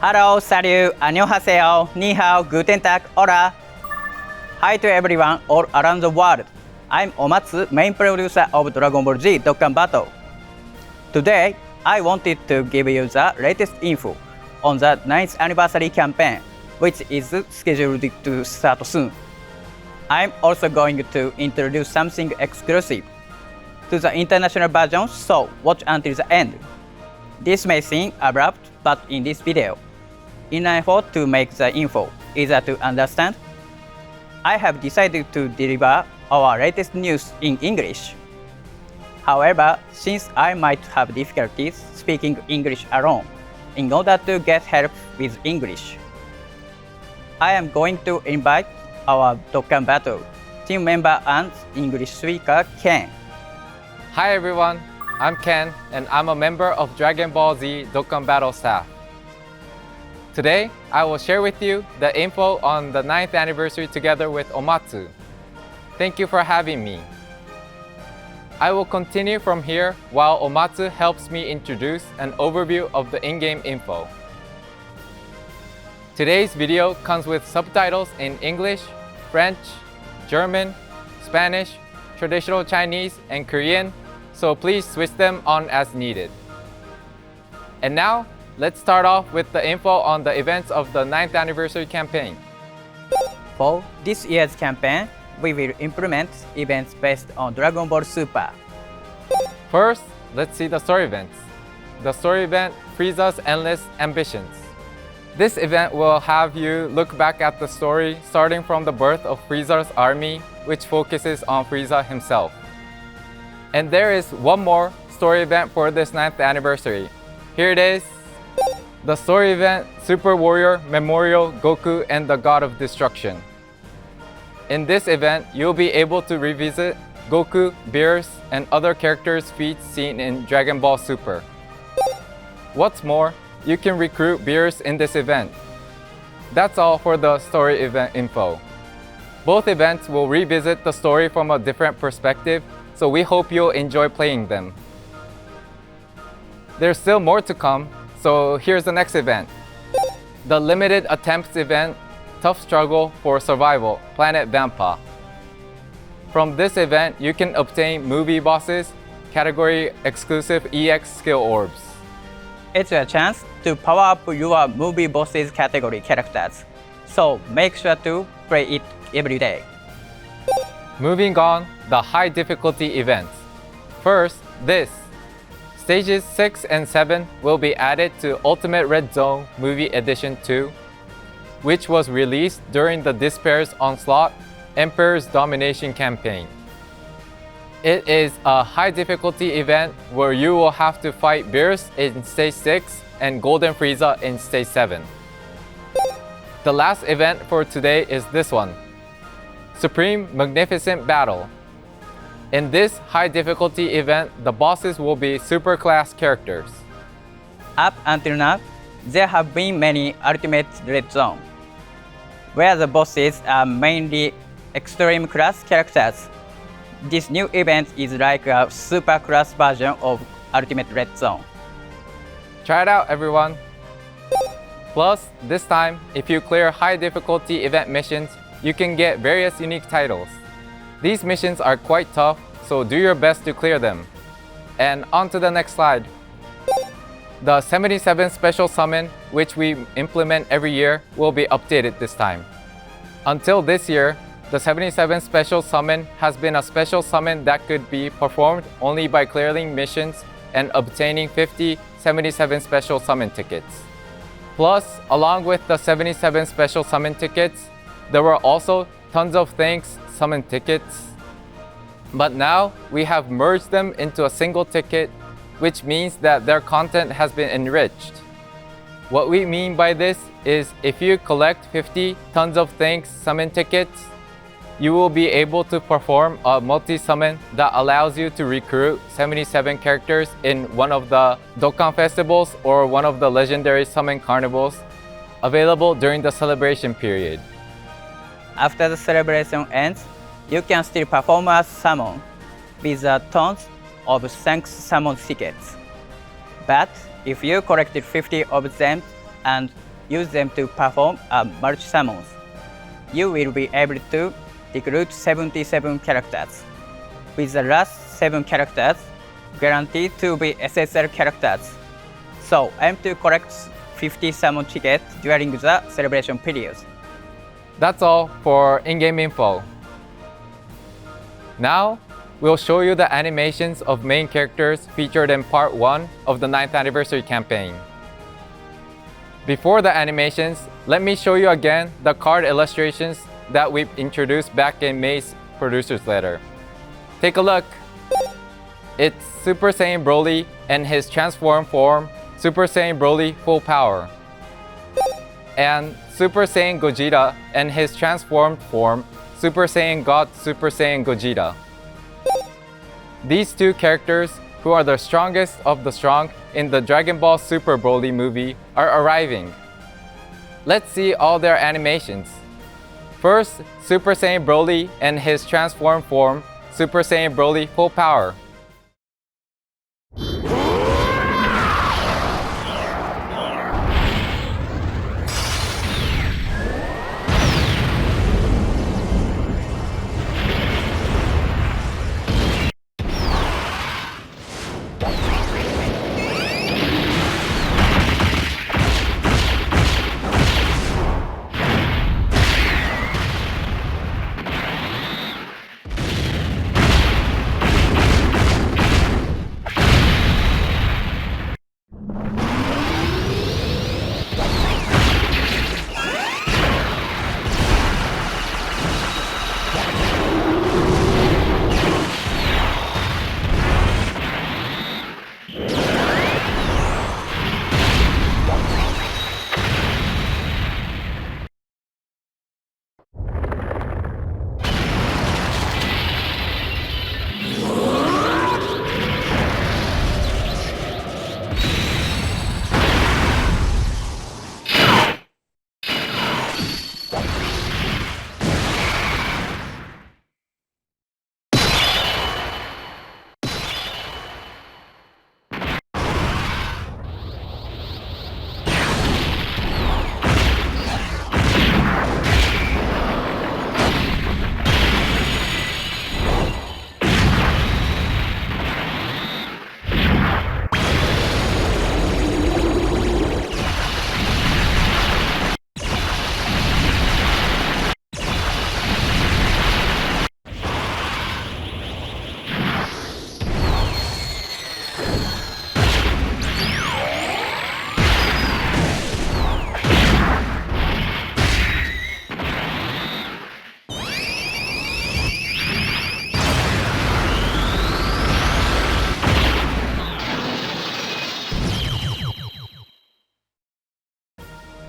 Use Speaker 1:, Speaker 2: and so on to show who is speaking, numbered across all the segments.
Speaker 1: Hello, salut, annyeonghaseyo, ni hao, guten tag, hola. Hi to everyone all around the world. I'm Omatsu, main producer of Dragon Ball Z Dokkan Battle. Today, I wanted to give you the latest info on the 9th anniversary campaign, which is scheduled to start soon. I'm also going to introduce something exclusive to the international version, so watch until the end. This may seem abrupt, but in this video, in an effort to make the info easier to understand, I have decided to deliver our latest news in English. However, since I might have difficulties speaking English alone, in order to get help with English, I am going to invite our Dokkan Battle team member and English speaker Ken.
Speaker 2: Hi everyone, I'm Ken and I'm a member of Dragon Ball Z Dokkan Battle staff. Today, I will share with you the info on the 9th anniversary together with Omatsu. Thank you for having me. I will continue from here while Omatsu helps me introduce an overview of the in-game info. Today's video comes with subtitles in English, French, German, Spanish, traditional Chinese, and Korean, so please switch them on as needed. And now, let's start off with the info on the events of the 9th anniversary campaign.
Speaker 1: For this year's campaign, we will implement events based on Dragon Ball Super.
Speaker 2: First, let's see the story events. The story event Frieza's Endless Ambitions. This event will have you look back at the story starting from the birth of Frieza's army, which focuses on Frieza himself. And there is one more story event for this 9th anniversary. Here it is. The story event Super Warrior Memorial Goku and the God of Destruction. In this event, you'll be able to revisit Goku, Beerus, and other characters' feats seen in Dragon Ball Super. What's more, you can recruit Beerus in this event. That's all for the story event info. Both events will revisit the story from a different perspective, so we hope you'll enjoy playing them. There's still more to come, so here's the next event. The limited attempts event, Tough Struggle for Survival, Planet Vampa. From this event, you can obtain movie bosses, category exclusive EX skill orbs.
Speaker 1: It's a chance to power up your movie bosses category characters, so make sure to play it every day.
Speaker 2: Moving on, the high difficulty events. First, this. Stages 6 and 7 will be added to Ultimate Red Zone Movie Edition 2, which was released during the Despair's Onslaught Emperor's Domination campaign. It is a high difficulty event where you will have to fight Beerus in Stage 6 and Golden Frieza in Stage 7. The last event for today is this one Supreme Magnificent Battle. In this high difficulty event, the bosses will be super class characters.
Speaker 1: Up until now, there have been many Ultimate Red Zone, where the bosses are mainly extreme class characters. This new event is like a super class version of Ultimate Red Zone.
Speaker 2: Try it out, everyone. Plus, this time, if you clear high difficulty event missions, you can get various unique titles. These missions are quite tough, so do your best to clear them. And on to the next slide. The 77 special summon, which we implement every year, will be updated this time. Until this year, the 77 special summon has been a special summon that could be performed only by clearing missions and obtaining 50 77 special summon tickets. Plus, along with the 77 special summon tickets, there were also tons of thanks summon tickets. But now we have merged them into a single ticket, which means that their content has been enriched. What we mean by this is if you collect 50 tons of things summon tickets, you will be able to perform a multi-summon that allows you to recruit 77 characters in one of the Dokkan festivals or one of the legendary summon carnivals available during the celebration period.
Speaker 1: After the celebration ends, you can still perform a summon with a tons of thanks summon tickets. But if you collected 50 of them and use them to perform a multi-summons. You will be able to recruit 77 characters, with the last 7 characters guaranteed to be SSL characters. So aim to collect 50 summon tickets during the celebration period.
Speaker 2: That's all for in-game info. Now, we'll show you the animations of main characters featured in part 1 of the 9th anniversary campaign. Before the animations, let me show you again the card illustrations that we introduced back in May's producer's letter. Take a look. It's Super Saiyan Broly and his transformed form, Super Saiyan Broly Full Power. And Super Saiyan Gogeta and his transformed form, Super Saiyan God Super Saiyan Gogeta. These two characters, who are the strongest of the strong in the Dragon Ball Super Broly movie, are arriving. Let's see all their animations. First, Super Saiyan Broly and his transformed form, Super Saiyan Broly Full Power.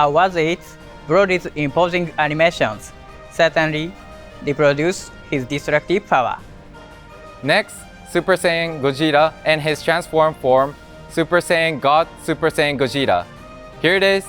Speaker 1: How was it? Broly's imposing animations certainly reproduce his destructive power.
Speaker 2: Next, Super Saiyan Gogeta and his transformed form, Super Saiyan God Super Saiyan Gogeta. Here it is.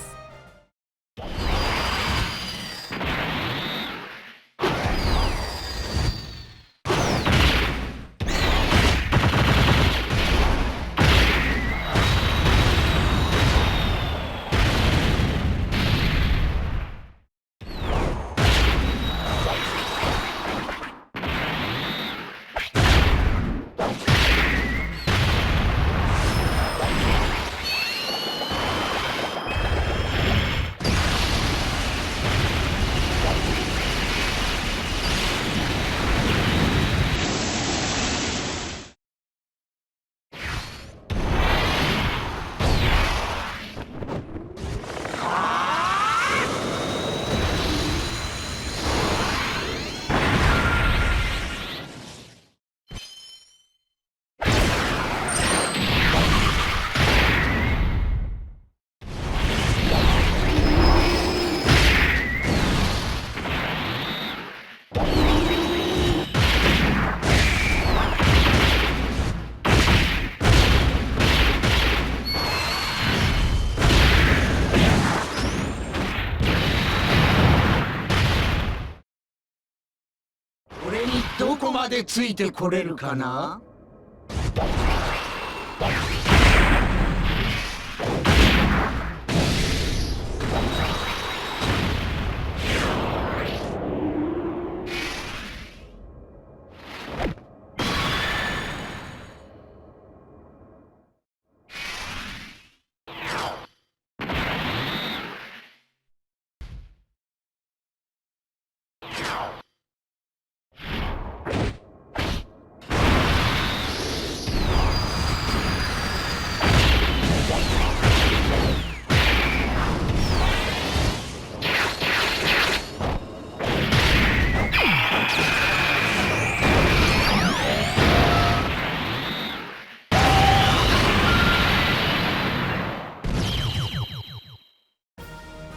Speaker 3: でついてこれるかな？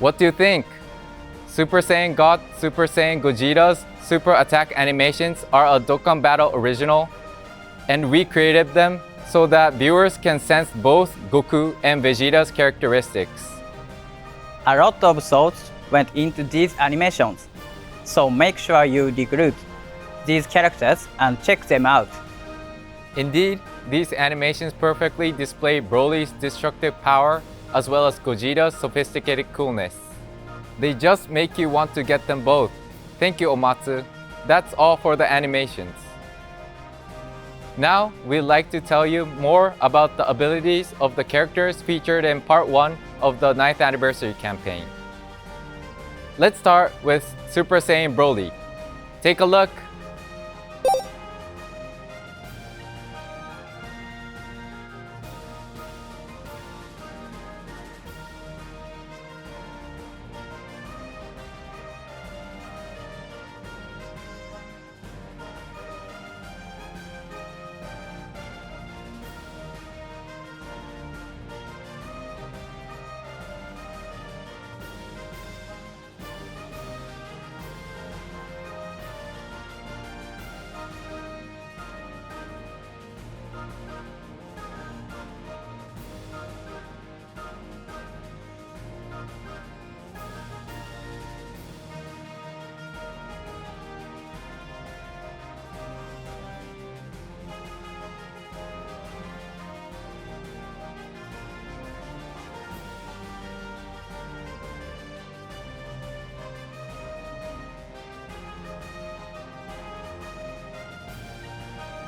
Speaker 2: What do you think? Super Saiyan God, Super Saiyan Gogeta's super attack animations are a Dokkan Battle original, and we created them so that viewers can sense both Goku and Vegeta's characteristics.
Speaker 1: A lot of thoughts went into these animations, so make sure you recruit these characters and check them out.
Speaker 2: Indeed, these animations perfectly display Broly's destructive power as well as Gogeta's sophisticated coolness. They just make you want to get them both. Thank you, Omatsu. That's all for the animations. Now, we'd like to tell you more about the abilities of the characters featured in part 1 of the 9th anniversary campaign. Let's start with Super Saiyan Broly. Take a look.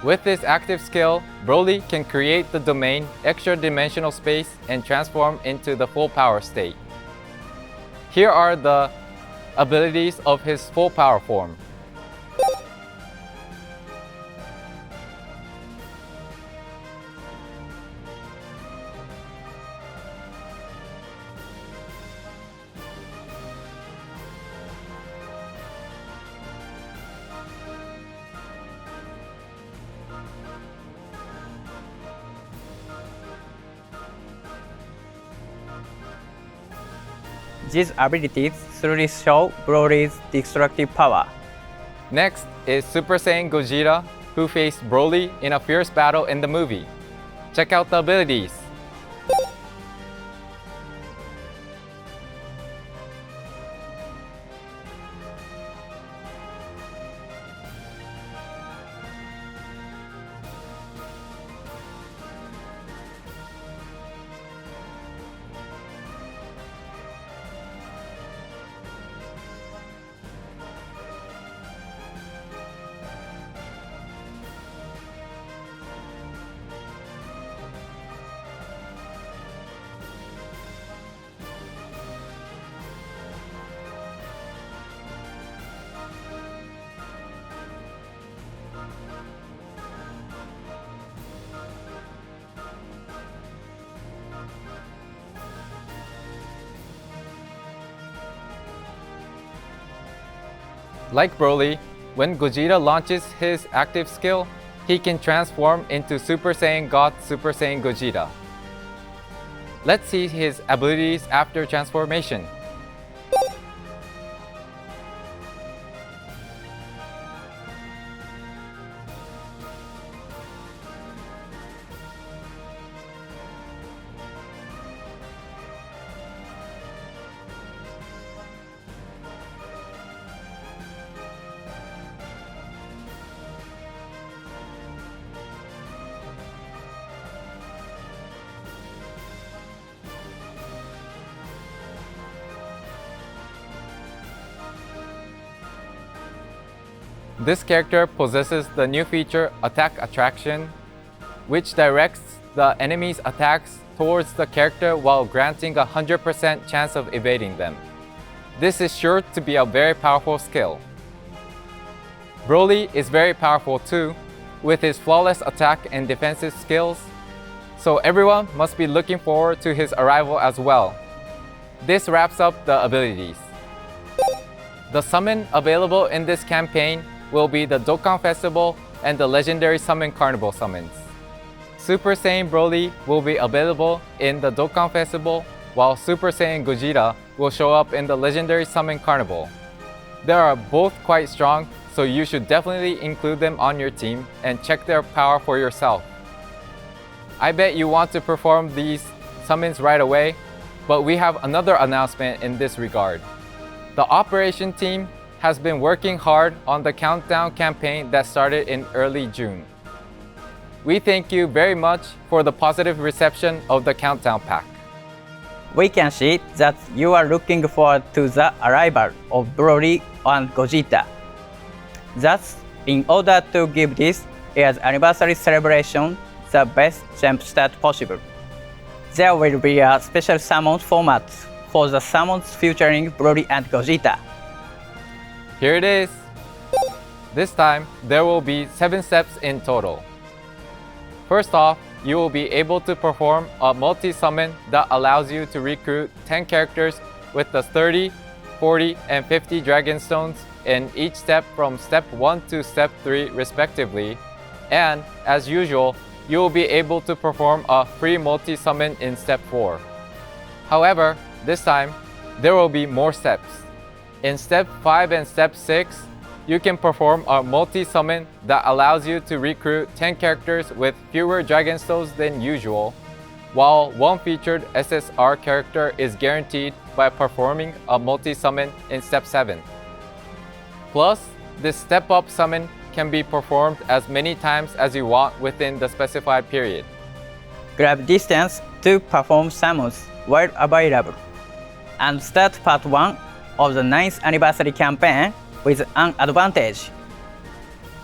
Speaker 2: With this active skill, Broly can create the domain extra dimensional space and transform into the full power state. Here are the abilities of his full power form.
Speaker 1: These abilities truly show Broly's destructive power.
Speaker 2: Next is Super Saiyan Gogeta, who faced Broly in a fierce battle in the movie. Check out the abilities. Like Broly, when Gogeta launches his active skill, he can transform into Super Saiyan God Super Saiyan Gogeta. Let's see his abilities after transformation. This character possesses the new feature Attack Attraction, which directs the enemy's attacks towards the character while granting a 100% chance of evading them. This is sure to be a very powerful skill. Broly is very powerful too, with his flawless attack and defensive skills, so everyone must be looking forward to his arrival as well. This wraps up the abilities. The summon available in this campaign will be the Dokkan Festival and the Legendary Summon Carnival summons. Super Saiyan Broly will be available in the Dokkan Festival, while Super Saiyan Gogeta will show up in the Legendary Summon Carnival. They are both quite strong, so you should definitely include them on your team and check their power for yourself. I bet you want to perform these summons right away, but we have another announcement in this regard. The operation team has been working hard on the countdown campaign that started in early June. We thank you very much for the positive reception of the countdown pack.
Speaker 1: We can see that you are looking forward to the arrival of Broly and Gogeta. Thus, in order to give this year's anniversary celebration the best jump start possible, there will be a special summons format for the summons featuring Broly and Gogeta.
Speaker 2: Here it is. This time, there will be 7 steps in total. First off, you will be able to perform a multi-summon that allows you to recruit 10 characters with the 30, 40, and 50 Dragon Stones in each step from step 1 to step 3 respectively. And, as usual, you will be able to perform a free multi-summon in step 4. However, this time, there will be more steps. In step 5 and step 6, you can perform a multi-summon that allows you to recruit 10 characters with fewer Dragon Stones than usual, while one featured SSR character is guaranteed by performing a multi-summon in step 7. Plus, this step-up summon can be performed as many times as you want within the specified period.
Speaker 1: Grab distance to perform summons while available. And start part 1 of the 9th anniversary campaign with an advantage.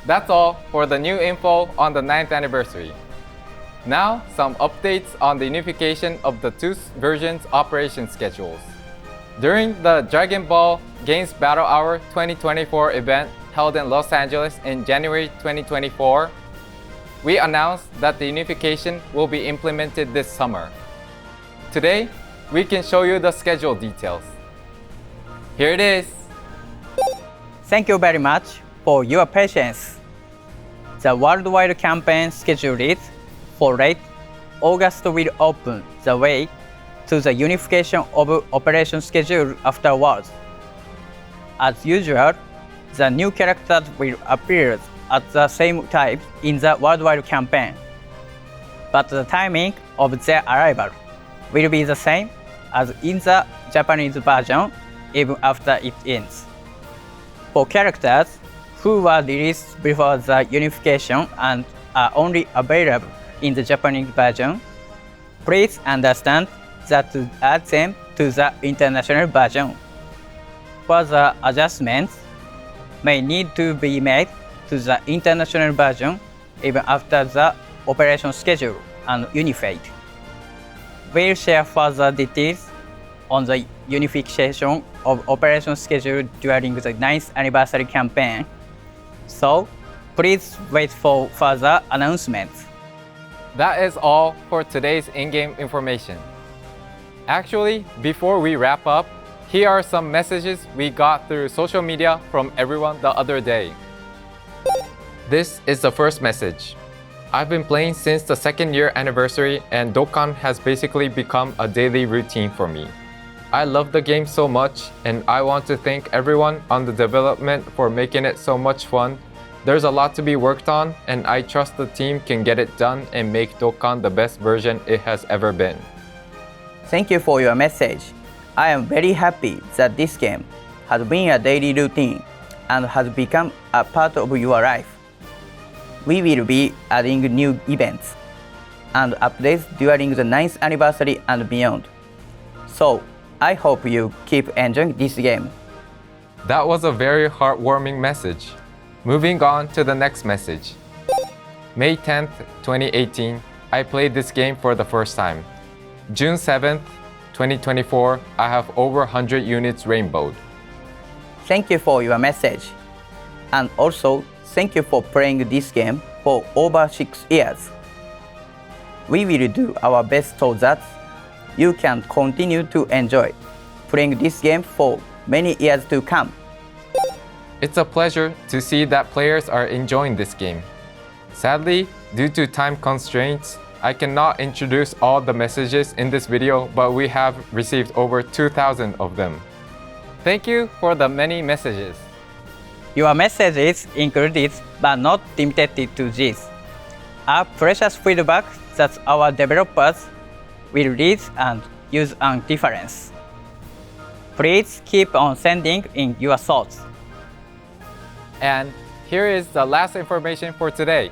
Speaker 2: That's all for the new info on the 9th anniversary. Now, some updates on the unification of the two versions' operation schedules. During the Dragon Ball Games Battle Hour 2024 event held in Los Angeles in January 2024, we announced that the unification will be implemented this summer. Today, we can show you the schedule details. Here it is.
Speaker 1: Thank you very much for your patience. The worldwide campaign schedule is for late August will open the way to the unification of operation schedule afterwards. As usual, the new characters will appear at the same time in the worldwide campaign. But the timing of their arrival will be the same as in the Japanese version even after it ends. For characters who were released before the unification and are only available in the Japanese version, please understand that to add them to the international version. Further adjustments may need to be made to the international version even after the operation schedule and unified. We'll share further details on the unification of operation schedule during the 9th anniversary campaign. So, please wait for further announcements.
Speaker 2: That is all for today's in-game information. Actually, before we wrap up, here are some messages we got through social media from everyone the other day. This is the first message. I've been playing since the second year anniversary and Dokkan has basically become a daily routine for me. I love the game so much and I want to thank everyone on the development for making it so much fun. There's a lot to be worked on and I trust the team can get it done and make Dokkan the best version it has ever been.
Speaker 1: Thank you for your message. I am very happy that this game has been a daily routine and has become a part of your life. We will be adding new events and updates during the 9th anniversary and beyond. So, I hope you keep enjoying this game.
Speaker 2: That was a very heartwarming message. Moving on to the next message. May 10th, 2018, I played this game for the first time. June 7th, 2024, I have over 100 units rainbowed.
Speaker 1: Thank you for your message. And also, thank you for playing this game for over six years. We will do our best so that you can continue to enjoy playing this game for many years to come.
Speaker 2: It's a pleasure to see that players are enjoying this game. Sadly, due to time constraints, I cannot introduce all the messages in this video, but we have received over 2,000 of them. Thank you for the many messages.
Speaker 1: Your message is included but not limited to this. A precious feedback that our developers will read and use on difference. Please keep on sending in your thoughts.
Speaker 2: And here is the last information for today.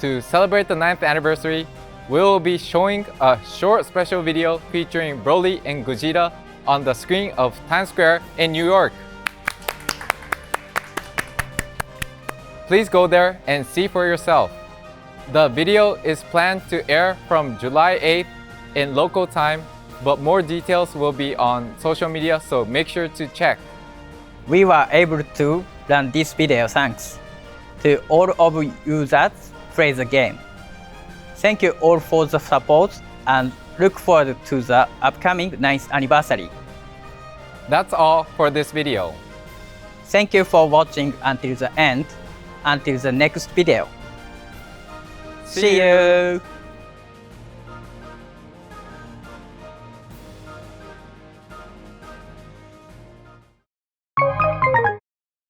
Speaker 2: To celebrate the 9th anniversary, we will be showing a short special video featuring Broly and Gogeta on the screen of Times Square in New York. Please go there and see for yourself. The video is planned to air from July 8th in local time, but more details will be on social media, so make sure to check.
Speaker 1: We were able to run this video thanks to all of you that play the game. Thank you all for the support and look forward to the upcoming 9th anniversary.
Speaker 2: That's all for this video.
Speaker 1: Thank you for watching until the end. Until the next video.
Speaker 2: See
Speaker 1: you.